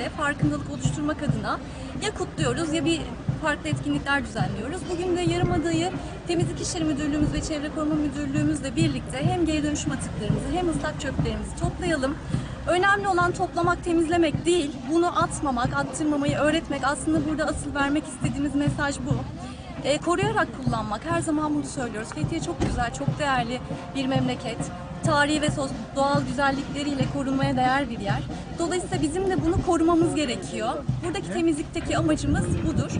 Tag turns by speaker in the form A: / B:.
A: Farkındalık oluşturmak adına ya kutluyoruz ya bir farklı etkinlikler düzenliyoruz. Bugün de Yarımada'yı Temizlik İşleri Müdürlüğümüz ve Çevre Koruma Müdürlüğümüzle birlikte hem geri dönüşüm atıklarımızı hem ıslak çöplerimizi toplayalım. Önemli olan toplamak, temizlemek değil, bunu atmamak, attırmamayı öğretmek. Aslında burada asıl vermek istediğimiz mesaj bu. E, koruyarak kullanmak, her zaman bunu söylüyoruz. Fethiye çok güzel, çok değerli bir memleket. Tarihi ve doğal güzellikleriyle korunmaya değer bir yer. Dolayısıyla bizim de bunu korumamız gerekiyor. Buradaki temizlikteki amacımız budur.